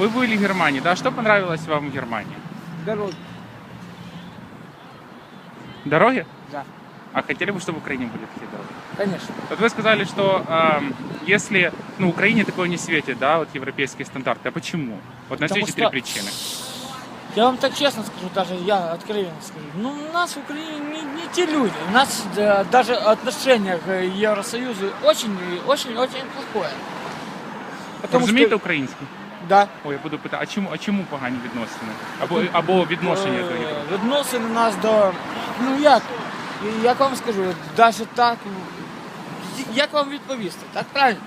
вы были в Германии, да? Что понравилось вам в Германии? Дороги. Дороги? Да. А хотели бы, чтобы в Украине были такие дороги? Конечно. Вот вы сказали, что эм, если, ну, Украине такое не светит, да, вот европейские стандарты, а почему? Вот на Потому эти три что- причины. Я вам так честно скажу, даже я откровенно скажу. Ну, у нас в Украине не, не те люди. У нас да, даже отношение к Евросоюзу очень, очень, очень плохое. Потому Розумієте українську? Да, Ой, я буду питати, а чому, а чому погані відносини? Або, або відношення до е, Європи? відносини нас до. Ну як? Як вам скажу, навіть так. Як вам відповісти? Так правильно?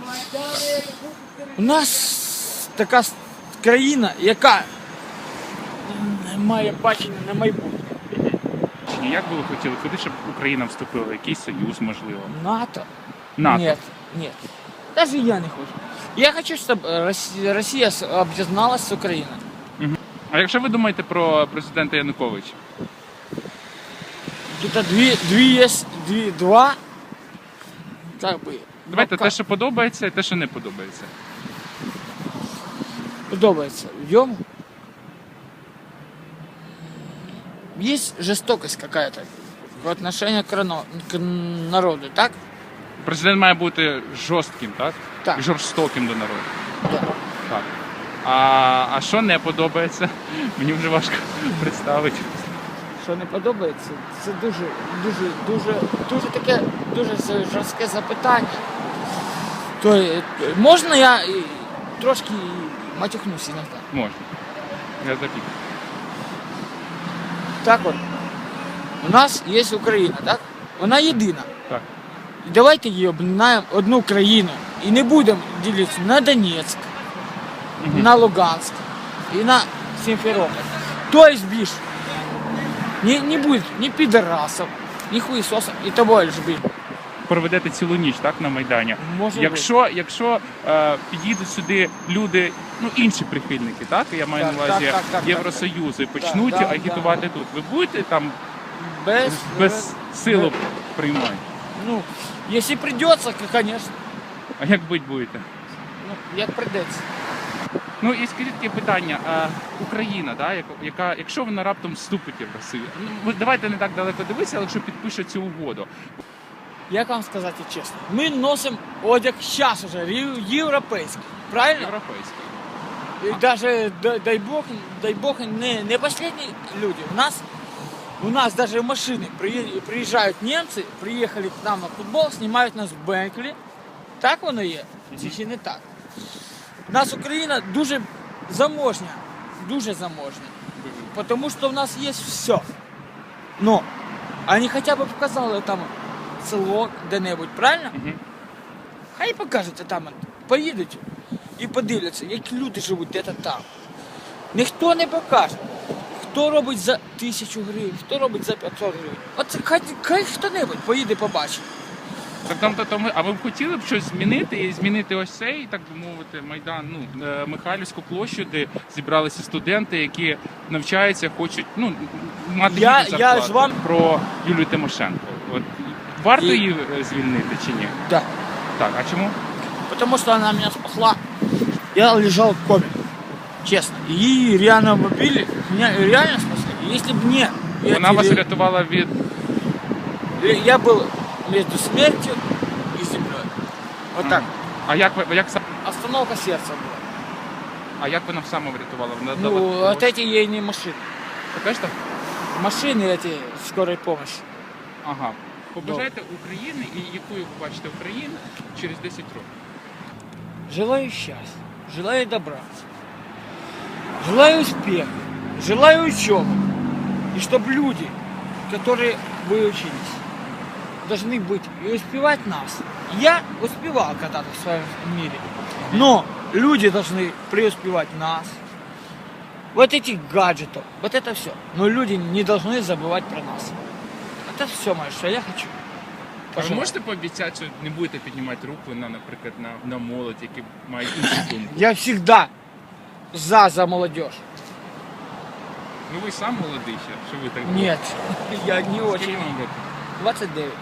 У нас така с- країна, яка не має бачення на майбутнє. Чи ні? Як би ви хотіли, куди щоб Україна вступила? Якийсь союз, можливо? НАТО? НАТО. Нет, нет. Даже я не хочу. Я хочу, чтобы Россия, Россия с- объединялась с Украиной. А якщо ви думаєте про президента Януковича? Где-то две, две есть, две, два, как бы, Давайте ну, те, що подобається, і те, що не подобається. подобается. Идем. Есть жестокость какая-то в отношении к, рано- к народу, так? Президент має бути жорстким, так? Так. І жорстоким до народу. Да. Так. А, а що не подобається? Мені вже важко представити. Що не подобається, це дуже, дуже, дуже, дуже таке, дуже жорстке запитання. То е, можна я е, трошки матюхнусь іноді? Можна. Я запік. Так от. У нас є Україна, так? Вона єдина. Так. Давайте її об'єднаємо одну країну. І не будемо ділитися на Донецьк, на Луганськ і на Сімферополь. То есть більше. Не, не буде ні підарасів, ні хуїсосів і того ж більше. Проведете цілу ніч, так, на Майдані. Може Якщо, якщо е, підійдуть сюди люди, ну інші прихильники, так я маю Так, на увазі так, так, так, Євросоюзу, і почнуть да, агітувати тут. Ви будете там бути без, без силу приймати? Ну, якщо придеться, то, звісно. А як бить будете? Ну, як придеться. Ну і скажіть таке питання: а Україна, да, яка, якщо вона раптом вступить в Росію, ну давайте не так далеко дивитися, але якщо підпише цю угоду, Як вам сказати чесно? Ми носимо одяг зараз уже єв- європейський. Правильно? європейська. И даже, дай, бог, дай бог, не, не последние люди. У нас, у нас даже машины, при- приезжают немцы, приехали к нам на футбол, снимают нас в Бенклі. Так воно є? Чи ще не так? У нас Україна дуже заможня, дуже заможня. Потому что у нас есть все. Но они хотя бы показали там село де-небудь, правильно? Мгм. Хай покажете там, поїдуть і подивляться, які люди живуть де-то там. Ніхто не покаже. Хто робить за тисячу гривень, хто робить за 500 гривень. Оце хай, хай хто-небудь поїде побачить. Так там, то, то ми, а ви б хотіли б щось змінити і змінити ось цей, так би мовити, майдан, ну е, Михайлівську площу, де зібралися студенти, які навчаються, хочуть ну мати Я- я ж вам- про Юлію Тимошенко. От варто І- її звільнити чи ні? Да. Так, а чому? Потому что она меня спасла. Я лежал в коме. Честно. И реально мобили, меня реально спасли. Если бы не... Вона эти вас ре- врятувала від Я был между смертью и землей. Вот так. А як ви як сам- Остановка сердца была. а як вона саме врятувала? Вона Ну, дала- вот эти ей не машины. Покажете? Машины эти скорой помощи. Ага. Побажайте України і якою ви бачите Україну через 10 років. Желаю счастья, желаю добра, желаю успеха, желаю учебы. И чтобы люди, которые выучились, должны быть и успевать нас. Я успевал когда-то в своем мире. Но люди должны преуспевать нас. Вот этих гаджетов, вот это все. Но люди не должны забывать про нас. Это все, мое, что я хочу. А ви можете пообіцяти, що не будете піднімати руку на, наприклад, на, на молодь, які мають іншу думку? Я всегда за, за молодежь. Ну вы сам молодый сейчас, что вы так? Нет, я не очень. вам років? 29.